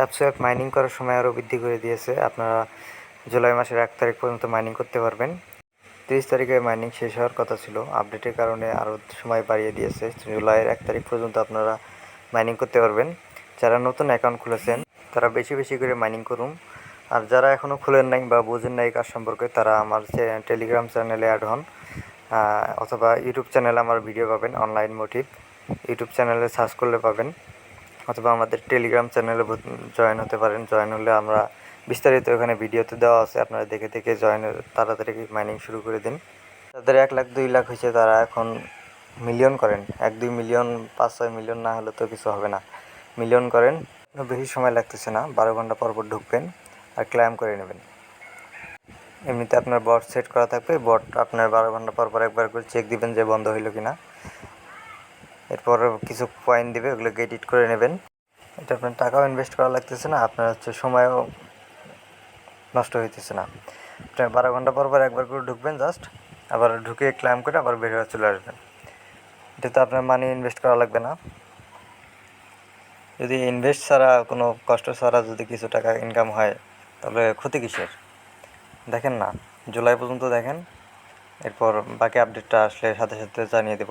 TapSwap mining করার সময় আরও বৃদ্ধি করে দিয়েছে। আপনারা জুলাই মাসের এক তারিখ পর্যন্ত মাইনিং করতে পারবেন। তিরিশ তারিখে মাইনিং শেষ হওয়ার কথা ছিল। আপডেটের কারণে আরও সময় বাড়িয়ে দিয়েছে। জুলাইয়ের এক তারিখ পর্যন্ত আপনারা মাইনিং করতে পারবেন। যারা নতুন অ্যাকাউন্ট খুলেছেন, তারা বেশি বেশি করে মাইনিং করুন। আর যারা এখনও খুলেন নাই বা বোঝেন নাই কাজ সম্পর্কে, তারা আমার টেলিগ্রাম চ্যানেলে অ্যাড হন। অথবা ইউটিউব চ্যানেলে আমার ভিডিও পাবেন অনলাইন মোটিভ ইউটিউব চ্যানেলে সার্চ করলে পাবেন। অথবা আমাদের টেলিগ্রাম চ্যানেলে জয়েন হতে পারেন। জয়েন হলে আমরা বিস্তারিত ওখানে ভিডিওতে দেওয়া আছে। আপনারা দেখে দেখে জয়েন তাড়াতাড়ি মাইনিং শুরু করে দিন। যাদের এক লাখ, দুই লাখ হয়েছে তারা এখন মিলিয়ন করেন। এক, দুই মিলিয়ন পাঁচ, ছয় মিলিয়ন না হলে তো কিছু হবে না। মিলিয়ন করেন। বেশি সময় লাগতেছে না। বারো ঘণ্টা পর পর ঢুকবেন আর ক্লাইম করে নেবেন। এমনিতে আপনার বট সেট করা থাকবে। বট আপনার বারো ঘণ্টা পর পর একবার করে চেক দিবেন যে বন্ধ হইল কিনা। এরপর কিছু পয়েন্ট দিবে ওগুলো এডিট করে নেবেন। এটা আপনার টাকাও ইনভেস্ট করা লাগতেছে না, আপনার হচ্ছে সময়ও নষ্ট হইতেছে না। আপনার বারো ঘণ্টা পর পর একবার করে ঢুকবেন জাস্ট আবার ঢুকে ক্লাইম করে আবার বের হয়ে চলে আসবেন। এটাতে আপনার মানি ইনভেস্ট করা লাগবে না। যদি ইনভেস্ট ছাড়া, কোনো কষ্ট ছাড়া যদি কিছু টাকা ইনকাম হয়, তাহলে ক্ষতি কিসের? দেখেন না, জুলাই পর্যন্ত দেখেন, এরপর বাকি আপডেটটা আসলে সাথে সাথে জানিয়ে দেব।